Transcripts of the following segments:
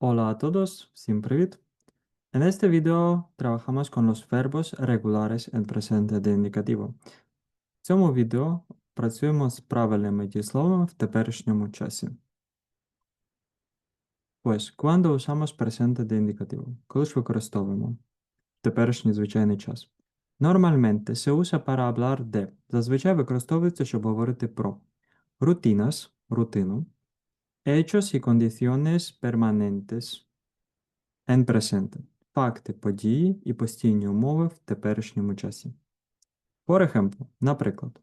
Hola a todos, всім привіт! En este video trabajamos con los verbos regulares en presente de indicativo. В цьому відео працюємо з правильними дієсловами в теперішньому часі. Pues, cuando usamos presente de indicativo? Коли ж використовуємо теперішній звичайний час? Normalmente se usa para hablar de. Зазвичай використовується, щоб говорити про rutinas, рутину, hechos y condiciones permanentes en presente. Факти, події і постійні умови в теперішньому часі. Por ejemplo, наприклад,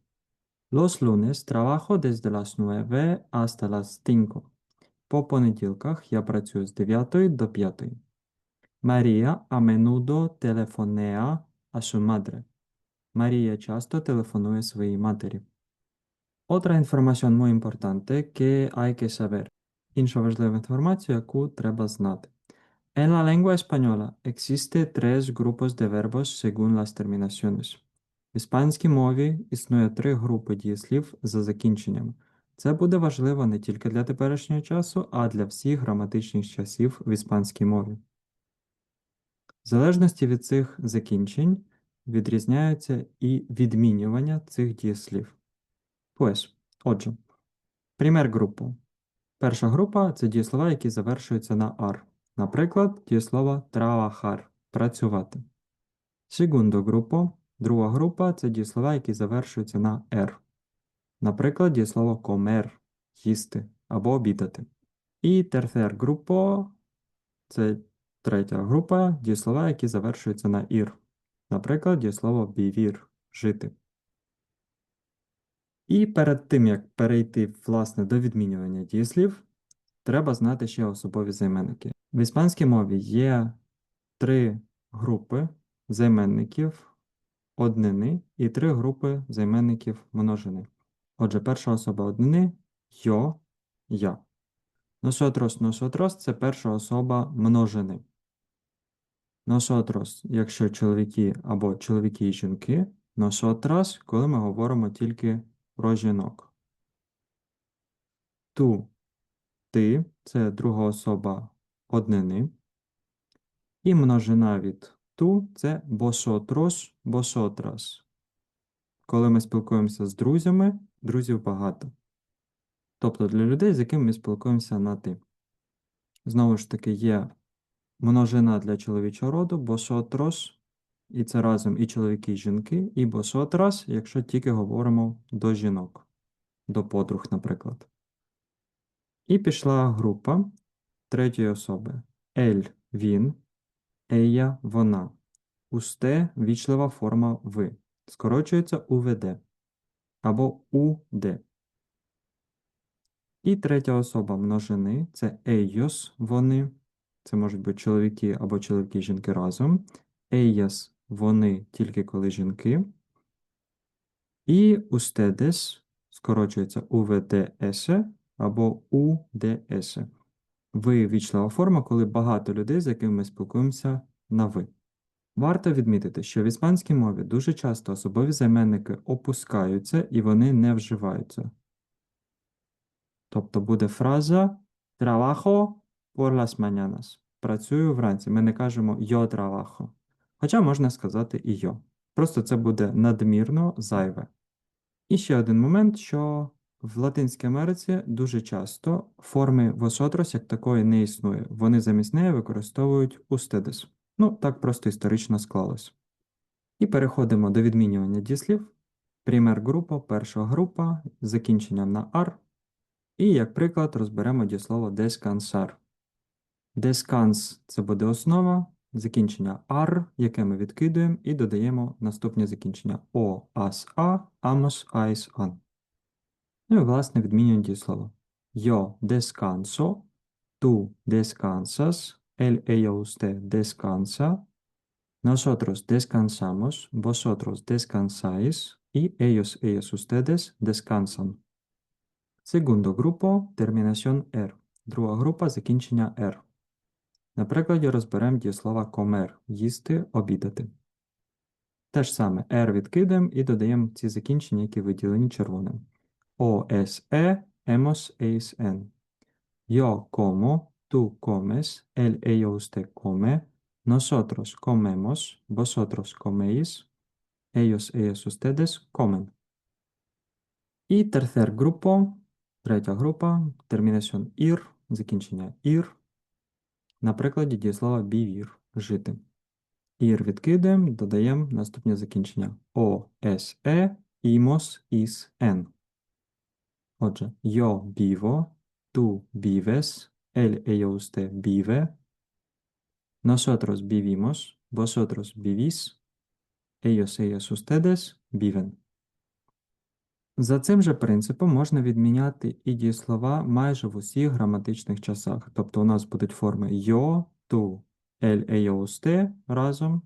Los lunes trabajo desde las 9 hasta las 5. По понеділках я працюю з 9 до 5. María a menudo telefonea a su madre. Марія часто телефонує своїй матері. Otra información muy importante que hay que saber. Інша важлива інформація, яку треба знати. En la lengua española existe tres grupos de verbos según las terminaciones. В іспанській мові існує три групи дієслів за закінченням. Це буде важливо не тільки для теперішнього часу, а для всіх граматичних часів в іспанській мові. В залежності від цих закінчень відрізняються і відмінювання цих дієслів. Pues, отже, пример групу. Перша група це дієслова, які завершуються на ар. Наприклад, дієслово trabajar – працювати. Segundo групо. Друга група це дієслова, які завершуються на «ер». Наприклад, дієслово comer – їсти або обідати. І tercer групо це третя група дієслова, які завершуються на «ір». Наприклад, дієслово vivir – жити. І перед тим, як перейти власне до відмінювання дієслів, треба знати ще особові займенники. В іспанській мові є три групи займенників однини і три групи займенників множини. Отже, перша особа однини йо, я. Nosotros, nosotros – це перша особа множини. Nosotros, якщо чоловіки або чоловіки і жінки. Nosotras, коли ми говоримо тільки про жінок. Ту, ти це друга особа однини. І множина від ту це vosotros, vosotras. Коли ми спілкуємося з друзями, друзів багато. Тобто для людей, з якими ми спілкуємося на ти. Знову ж таки, є множина для чоловічого роду, vosotros, і це разом і чоловіки, і жінки, і vosotras, якщо тільки говоримо до жінок, до подруг, наприклад. І пішла група третьої особи. Ель він, ея вона. Усте вічлива форма ви. Скорочується УВД або УД. І третя особа множини це ellos, вони. Це можуть бути чоловіки або чоловіки і жінки разом. Ellas – вони тільки коли жінки. І ustedes скорочується УВДС або УДС. Ви вічлива форма, коли багато людей, з якими ми спілкуємося на ви. Варто відмітити, що в іспанській мові дуже часто особові займенники опускаються і вони не вживаються. Тобто буде фраза trabajo por las mañanas. Працюю вранці. Ми не кажемо yo trabajo. Хоча можна сказати і yo. Просто це буде надмірно зайве. І ще один момент, що в Латинській Америці дуже часто форми vosotros як такої не існує. Вони замість неї використовують ustedes. Ну, так просто історично склалось. І переходимо до відмінювання дієслів. Пример група, перша група, з закінченням на ar. І, як приклад, розберемо дієслово descansar. Descans – це буде основа, закінчення ar, яке ми відкидуємо, і додаємо наступне закінчення o, as, a, amos, ais, an. Ну і, власне, відмінюємо дієслово. Yo descanso, tú descansas, él, ella, usted descansa, nosotros descansamos, vosotros descansáis y ellos, ellas, ustedes descansan. Segundo grupo – terminación er. Друга група – закінчення er. На прикладі розберемо дієслова comer – їсти, обідати. Те ж саме er відкидаємо і додаємо ці закінчення, які виділені червоним. OSE, hemos, eis, en. Yo como, tú comes, él, ella, usted come, nosotros comemos, vosotros coméis, ellos, ellas, ustedes comen. І терцер група, третя група, термінаціон ір, закінчення ір. На прикладі дієслова бівір жити. Ір відкидаємо, додаємо наступне закінчення о, с, е, імос, іс, ен. Отже, yo vivo, tú vives, él, ella, usted vive, nosotros vivimos, vosotros vivís, ellos, ustedes viven. За цим же принципом можна відміняти і дієслова майже в усіх граматичних часах. Тобто у нас будуть форми tú, él, ella, usted разом,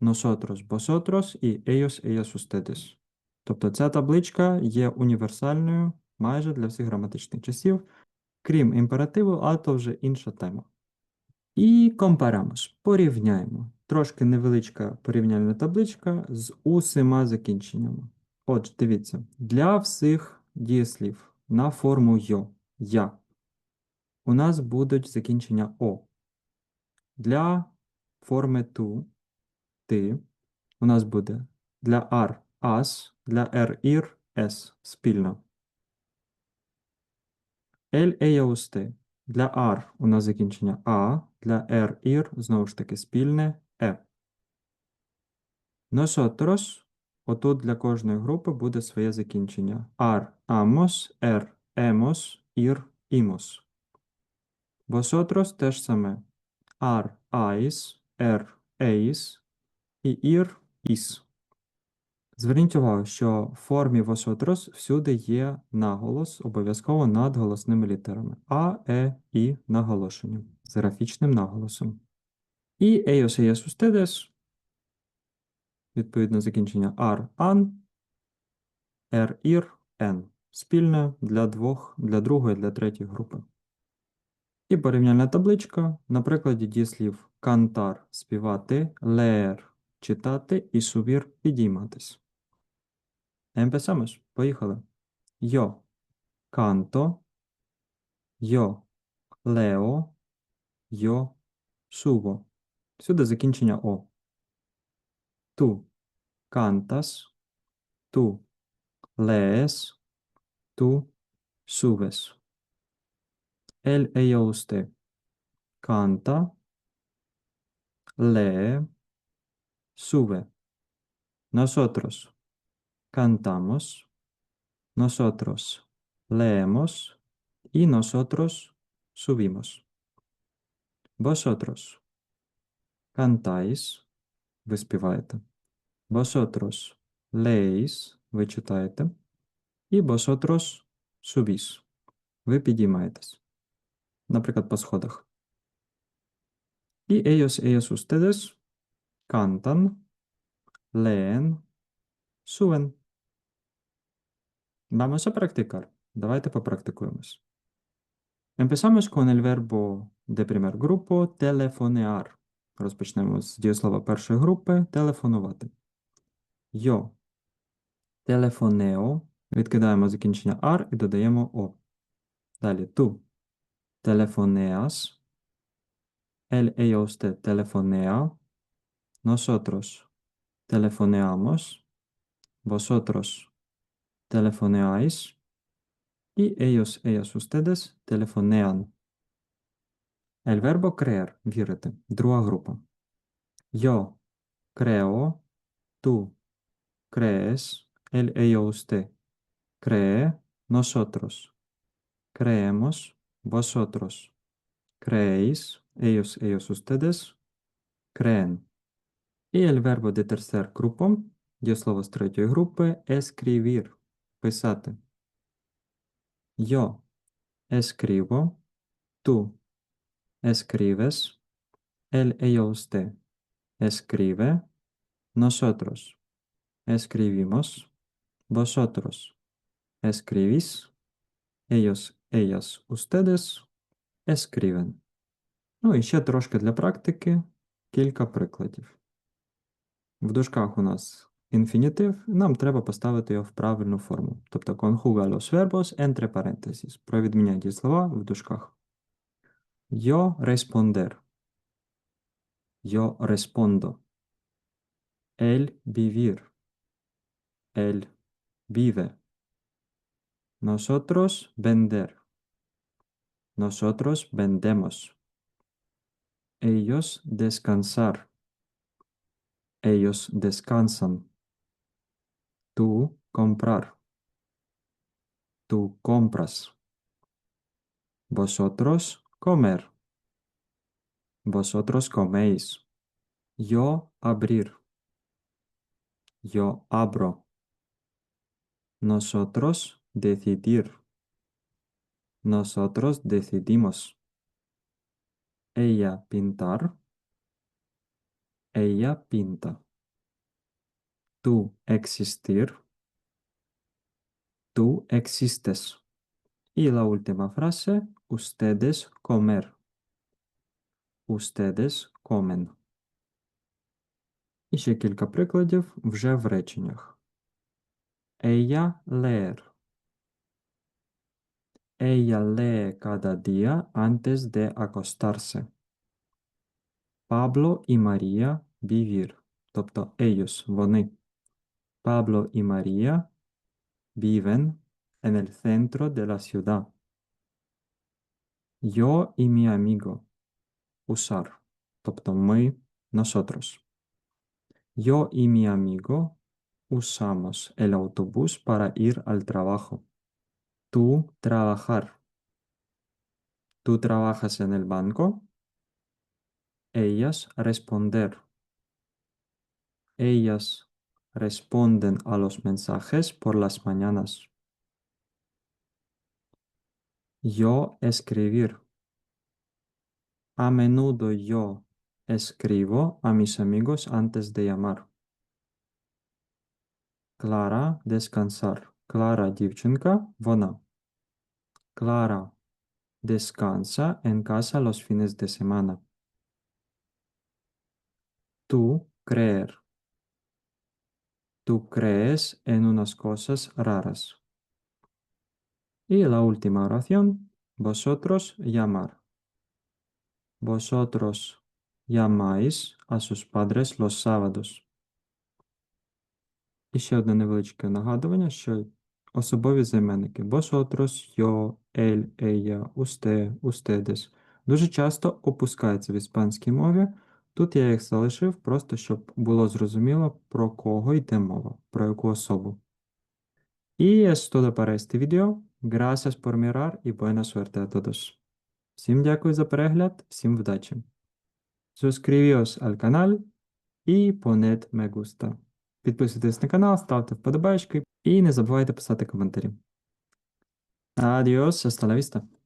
nosotros, vosotros і ellas, ustedes. Тобто ця табличка є універсальною майже для всіх граматичних часів, крім імперативу, а то вже інша тема. І компарамос. Порівняємо. Трошки невеличка порівняльна табличка з усіма закінченнями. Отже, дивіться, для всіх дієслів на форму йо, я, у нас будуть закінчення о. Для форми ту, ти, у нас буде для ар ас, для ер ір ес спільно. Ель ея усти. Для ар у нас закінчення а, для ер ір знову ж таки спільне е. Nosotros, отут для кожної групи буде своє закінчення. Ар amos, ер emos, ір імос. Vosotros теж саме. Ар ais, ер eis і ір іс. Зверніть увагу, що в формі vosotros всюди є наголос, обов'язково над голосними літерами А, Е, І наголошенням з графічним наголосом. І ellos, ellas, відповідно закінчення ар, ан, ер, ір, ен. Спільне для двох, для другої, для третьої групи. І порівняльна табличка на прикладі дієслів кантар співати, леер читати і сувір підійматись. Empezamos. Поїхали. Yo canto, yo leo, yo subo. Сюди закінчення О. Tú cantas, tú lees, tú subes. Él, ella, usted canta, lee, sube. Nosotros cantamos, nosotros leemos y nosotros subimos. Vosotros cantáis, ви співаєте. Vosotros leéis, ви читаєте. І vosotros subís, ви підіймаєтесь. Наприклад, по сходах. І ellos, ellas, ustedes cantan, leen, suben. Vamos a practicar. Давайте попрактикуємось. Empezamos con el verbo de primer grupo telefonear. Розпочнемо з дієслова першої групи телефонувати. Yo telefoneo. Відкидаємо закінчення ar і додаємо o. Далі telefoneas. Él, ella, usted telefonea. Nosotros telefoneamos. Vosotros telefoneáis. Y ellos, ellas, ustedes telefonean. El verbo creer – вірити. Друга група. Yo creo, tú crees, él, ella, usted cree, nosotros creemos, vosotros creéis, ellos, ellos, ustedes creen. І el verbo de tercer grupo – дієслово з третьої групи escribir – писати. Yo escribo, tú escribes, él, ella, usted escribe, nosotros Escribimos, vosotros escribís, ellos, ellas, ustedes escriben. Ну і ще трошки для практики кілька прикладів. В дужках у нас інфінітив, нам треба поставити його в правильну форму. Тобто conjuga los verbos entre paréntesis. Провідміняй дієслова в дужках. Yo responder. Yo respondo. Él vivir. Él vive. Nosotros vender. Nosotros vendemos. Ellos descansar. Ellos descansan. Tú comprar. Tú compras. Vosotros comer. Vosotros coméis. Yo abrir. Yo abro. Nosotros decidir. Nosotros decidimos. Ella pintar. Ella pinta. Tú existir. Tú existes. Y la última frase, ustedes comer. Ustedes comen. І ще кілька прикладів вже в реченнях. Ella leer. Ella lee cada día antes de acostarse. Pablo і Марія vivir. Тобто ellos, вони. Pablo і Марія viven en el centro de la ciudad. Yo y mi amigo. Usar. Тобто ми, nosotros. Yo y mi amigo usamos el autobús para ir al trabajo. Tú trabajar. ¿Tú trabajas en el banco? Ellas responder. Ellas responden a los mensajes por las mañanas. Yo escribir. A menudo yo escribo a mis amigos antes de llamar. Clara descansar. Clara дівчинка, вона. Clara descansa en casa los fines de semana. Tú creer. Tú crees en unas cosas raras. Y la última oración, vosotros llamar. Vosotros llamáis a sus padres los sábados. І ще одне невеличке нагадування, що особові займенники vosotros, yo, él, ella, usted, ustedes дуже часто опускаються в іспанській мові. Тут я їх залишив просто, щоб було зрозуміло, про кого йде мова, про яку особу. Y es todo para este video. Gracias por mirar y buena suerte a todos. Всім дякую за перегляд, всім вдачі. Suscribíos al canal і poned me gusta. Підписуйтесь на канал, ставте вподобайки і не забувайте писати коментарі. Адіос, hasta la vista.